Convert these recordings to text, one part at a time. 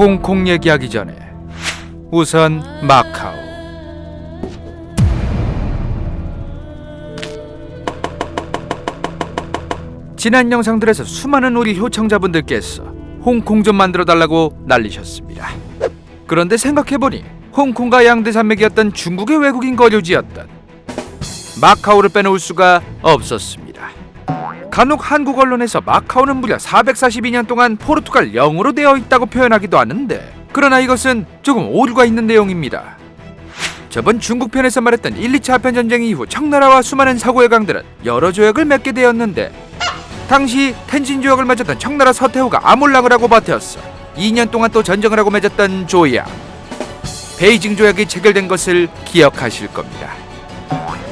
홍콩 얘기하기 전에 우선 마카오. 지난 영상들에서 수많은 우리 효청자분들께서 홍콩 좀 만들어 달라고 난리셨습니다. 그런데 생각해보니 홍콩과 양대산맥이었던 중국의 외국인 거주지였던 마카오를 빼놓을 수가 없었습니다. 간혹 한국 언론에서 마카오는 무려 442년 동안 포르투갈 영으로 되어 있다고 표현하기도 하는데 그러나 이것은 조금 오류가 있는 내용입니다. 저번 중국 편에서 말했던 1, 2차 아편 전쟁 이후 청나라와 수많은 서구해강들은 여러 조약을 맺게 되었는데 당시 텐진 조약을 맺었던 청나라 서태후가 아몰락을 하고 버텼어 2년 동안 또 전쟁을 하고 맺었던 조약 베이징 조약이 체결된 것을 기억하실 겁니다.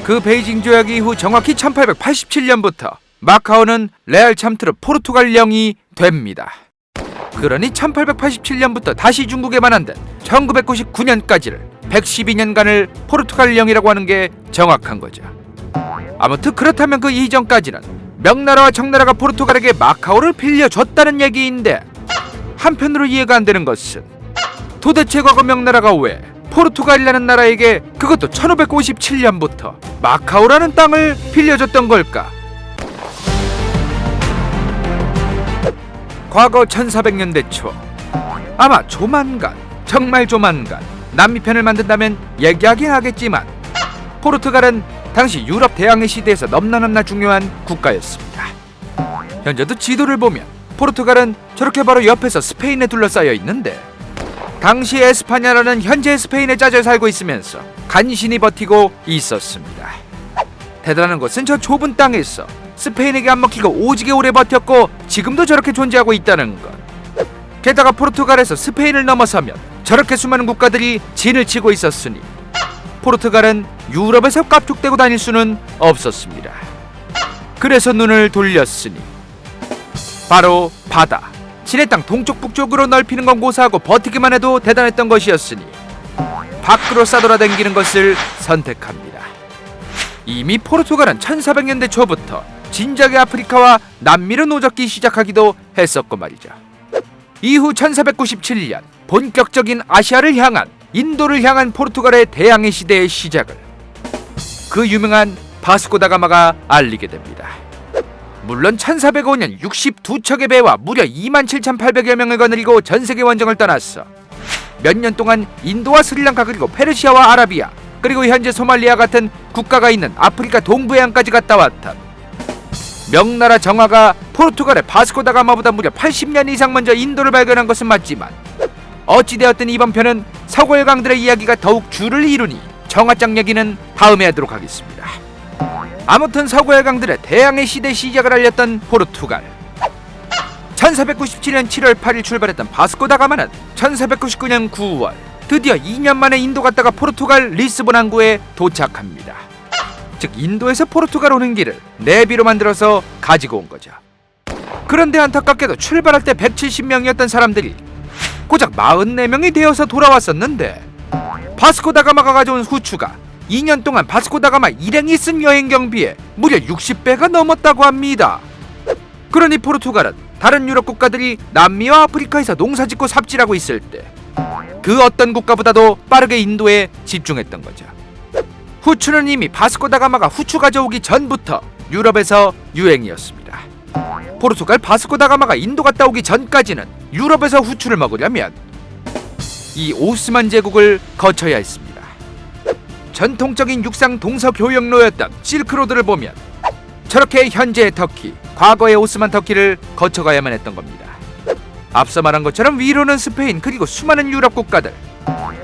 그 베이징 조약 이후 정확히 1887년부터 마카오는 레알 참트르 포르투갈 영이 됩니다. 그러니 1887년부터 다시 중국에 반환된 1999년까지를 112년간을 포르투갈 영이라고 하는 게 정확한 거죠. 아무튼 그렇다면 그 이전까지는 명나라와 청나라가 포르투갈에게 마카오를 빌려줬다는 얘기인데 한편으로 이해가 안 되는 것은 도대체 과거 명나라가 왜 포르투갈이라는 나라에게 그것도 1557년부터 마카오라는 땅을 빌려줬던 걸까? 과거 1400년대 초 아마 조만간 정말 조만간 남미 편을 만든다면 얘기하긴 하겠지만 포르투갈은 당시 유럽 대항해 시대에서 넘나넘나 중요한 국가였습니다. 현재도 지도를 보면 포르투갈은 저렇게 바로 옆에서 스페인에 둘러싸여 있는데 당시 에스파냐라는 현재 스페인에 짜져 살고 있으면서 간신히 버티고 있었습니다. 대단한 것은 저 좁은 땅에서 스페인에게 안 먹히고 오지게 오래 버텼고 지금도 저렇게 존재하고 있다는 것. 게다가 포르투갈에서 스페인을 넘어서면 저렇게 수많은 국가들이 진을 치고 있었으니 포르투갈은 유럽에서 깝죽대고 다닐 수는 없었습니다. 그래서 눈을 돌렸으니 바로 바다. 신의 땅 동쪽 북쪽으로 넓히는 건 고사하고 버티기만 해도 대단했던 것이었으니 밖으로 싸돌아다니는 것을 선택합니다. 이미 포르투갈은 1400년대 초부터 진작에 아프리카와 남미를 노젓기 시작하기도 했었고 말이죠. 이후 1497년 본격적인 아시아를 향한 인도를 향한 포르투갈의 대항해 시대의 시작을 그 유명한 바스코다가마가 알리게 됩니다. 물론 1405년 62척의 배와 무려 27,800여 명을 거느리고 전 세계 원정을 떠났어. 몇 년 동안 인도와 스리랑카 그리고 페르시아와 아라비아 그리고 현재 소말리아 같은 국가가 있는 아프리카 동부해안까지 갔다 왔다. 명나라 정화가 포르투갈의 바스코다가마보다 무려 80년 이상 먼저 인도를 발견한 것은 맞지만 어찌되었든 이번 편은 서구일강들의 이야기가 더욱 줄을 이루니 정화장 얘기는 다음에 하도록 하겠습니다. 아무튼 서구일강들의 대항해 시대 시작을 알렸던 포르투갈 1497년 7월 8일 출발했던 바스코다가마는 1499년 9월 드디어 2년 만에 인도 갔다가 포르투갈 리스본 항구에 도착합니다. 즉 인도에서 포르투갈 오는 길을 내비로 만들어서 가지고 온 거죠. 그런데 안타깝게도 출발할 때 170명이었던 사람들이 고작 44명이 되어서 돌아왔었는데 바스코다가마가 가져온 후추가 2년 동안 바스코다가마 일행이 쓴 여행 경비에 무려 60배가 넘었다고 합니다. 그러니 포르투갈은 다른 유럽 국가들이 남미와 아프리카에서 농사짓고 삽질하고 있을 때 그 어떤 국가보다도 빠르게 인도에 집중했던 거죠. 후추는 이미 바스코다가마가 후추 가져오기 전부터 유럽에서 유행이었습니다. 포르투갈 바스코다가마가 인도 갔다 오기 전까지는 유럽에서 후추를 먹으려면 이 오스만 제국을 거쳐야 했습니다. 전통적인 육상 동서 교역로였던 실크로드를 보면 저렇게 현재의 터키, 과거의 오스만 터키를 거쳐가야만 했던 겁니다. 앞서 말한 것처럼 위로는 스페인 그리고 수많은 유럽 국가들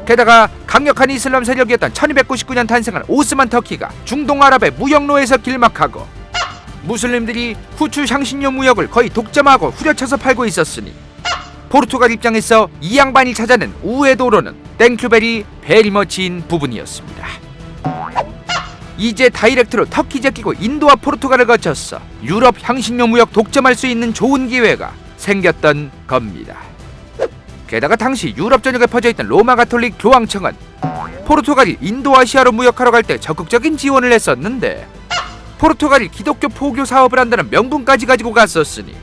게다가 강력한 이슬람 세력이었던 1299년 탄생한 오스만 터키가 중동 아랍의 무역로에서 길막하고 무슬림들이 후추 향신료 무역을 거의 독점하고 후려쳐서 팔고 있었으니 포르투갈 입장에서 이 양반이 찾아낸 우회 도로는 땡큐벨이 베리머치인 부분이었습니다. 이제 다이렉트로 터키 제끼고 인도와 포르투갈을 거쳤어 유럽 향신료 무역 독점할 수 있는 좋은 기회가 생겼던 겁니다. 게다가 당시 유럽 전역에 퍼져있던 로마 가톨릭 교황청은 포르투갈이 인도아시아로 무역하러 갈 때 적극적인 지원을 했었는데 포르투갈이 기독교 포교 사업을 한다는 명분까지 가지고 갔었으니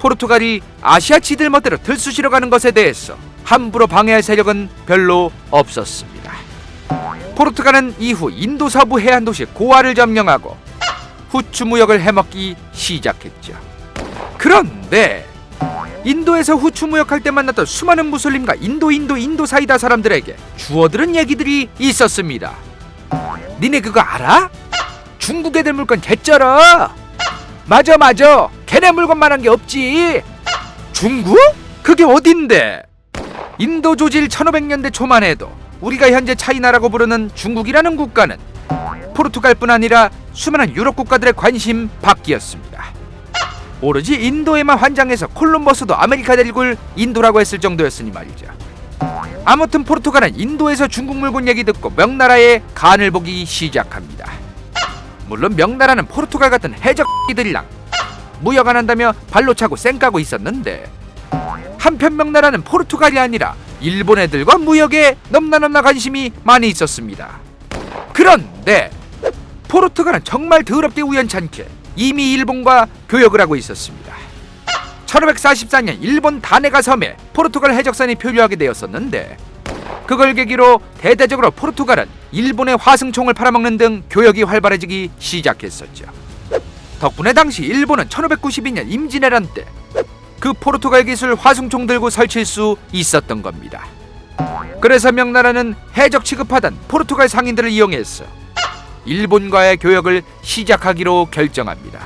포르투갈이 아시아 지들 멋대로 들쑤시러 가는 것에 대해서 함부로 방해할 세력은 별로 없었습니다. 포르투갈은 이후 인도 서부 해안 도시 고아를 점령하고 후추 무역을 해먹기 시작했죠. 그런데 인도에서 후추 무역할 때 만났던 수많은 무슬림과 인도 인도 인도 사이다 사람들에게 주워들은 얘기들이 있었습니다. 니네 그거 알아? 중국 애들 물건 개쩔어. 맞아 맞아. 걔네 물건만한 게 없지. 중국? 그게 어딘데? 인도 조질 1500년대 초만 해도 우리가 현재 차이나라고 부르는 중국이라는 국가는 포르투갈뿐 아니라 수많은 유럽 국가들의 관심 밖이었습니다. 오로지 인도에만 환장해서 콜럼버스도 아메리카 대륙을 인도라고 했을 정도였으니 말이죠. 아무튼 포르투갈은 인도에서 중국 물건 얘기 듣고 명나라의 간을 보기 시작합니다. 물론 명나라는 포르투갈 같은 해적이들이랑 무역 안 한다며 발로 차고 쌩까고 있었는데 한편 명나라는 포르투갈이 아니라 일본 애들과 무역에 넘나넘나 관심이 많이 있었습니다. 그런데 포르투갈은 정말 더럽게 우연찮게 이미 일본과 교역을 하고 있었습니다. 1544년 일본 다네가 섬에 포르투갈 해적선이 표류하게 되었었는데 그걸 계기로 대대적으로 포르투갈은 일본의 화승총을 팔아먹는 등 교역이 활발해지기 시작했었죠. 덕분에 당시 일본은 1592년 임진왜란 때 그 포르투갈 기술 화승총 들고 설칠 수 있었던 겁니다. 그래서 명나라는 해적 취급하던 포르투갈 상인들을 이용해서 일본과의 교역을 시작하기로 결정합니다.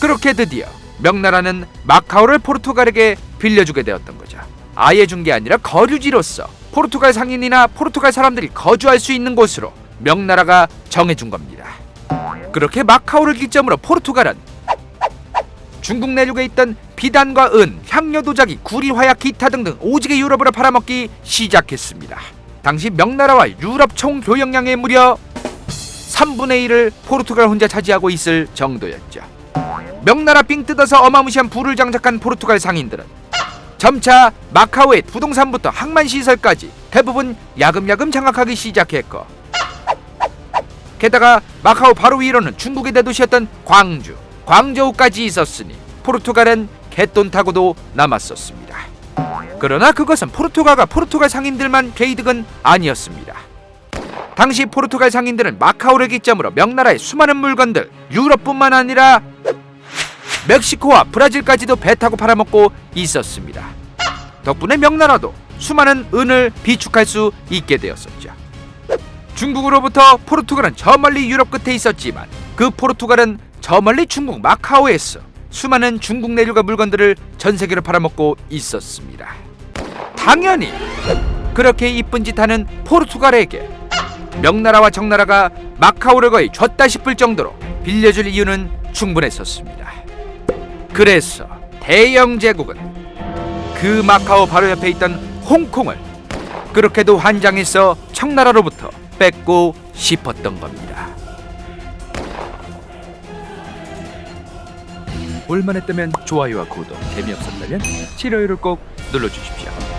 그렇게 드디어 명나라는 마카오를 포르투갈에게 빌려주게 되었던 거죠. 아예 준 게 아니라 거주지로서 포르투갈 상인이나 포르투갈 사람들이 거주할 수 있는 곳으로 명나라가 정해준 겁니다. 그렇게 마카오를 기점으로 포르투갈은 중국 내륙에 있던 비단과 은, 향료 도자기, 구리, 화약, 기타 등등 오지게 유럽으로 팔아먹기 시작했습니다. 당시 명나라와 유럽 총 교역량의 무려 3분의 1을 포르투갈 혼자 차지하고 있을 정도였죠. 명나라 삥 뜯어서 어마무시한 부를 장착한 포르투갈 상인들은 점차 마카오의 부동산부터 항만 시설까지 대부분 야금야금 장악하기 시작했고 게다가 마카오 바로 위로는 중국의 대도시였던 광주, 광저우까지 있었으니 포르투갈은 개돈 타고도 남았었습니다. 그러나 그것은 포르투갈과 포르투갈 상인들만 개이득은 아니었습니다. 당시 포르투갈 상인들은 마카오를 기점으로 명나라의 수많은 물건들 유럽뿐만 아니라 멕시코와 브라질까지도 배 타고 팔아먹고 있었습니다. 덕분에 명나라도 수많은 은을 비축할 수 있게 되었었죠. 중국으로부터 포르투갈은 저 멀리 유럽 끝에 있었지만 그 포르투갈은 저 멀리 중국 마카오에서 수많은 중국 내륙의 물건들을 전 세계로 팔아먹고 있었습니다. 당연히 그렇게 이쁜 짓 하는 포르투갈에게 명나라와 정나라가 마카오를 거의 줬다 싶을 정도로 빌려줄 이유는 충분했었습니다. 그래서 대영 제국은 그 마카오 바로 옆에 있던 홍콩을 그렇게도 환장해서 청나라로부터 뺏고 싶었던 겁니다. 볼만했다면 좋아요와 구독, 재미없었다면 싫어요를 꼭 눌러주십시오.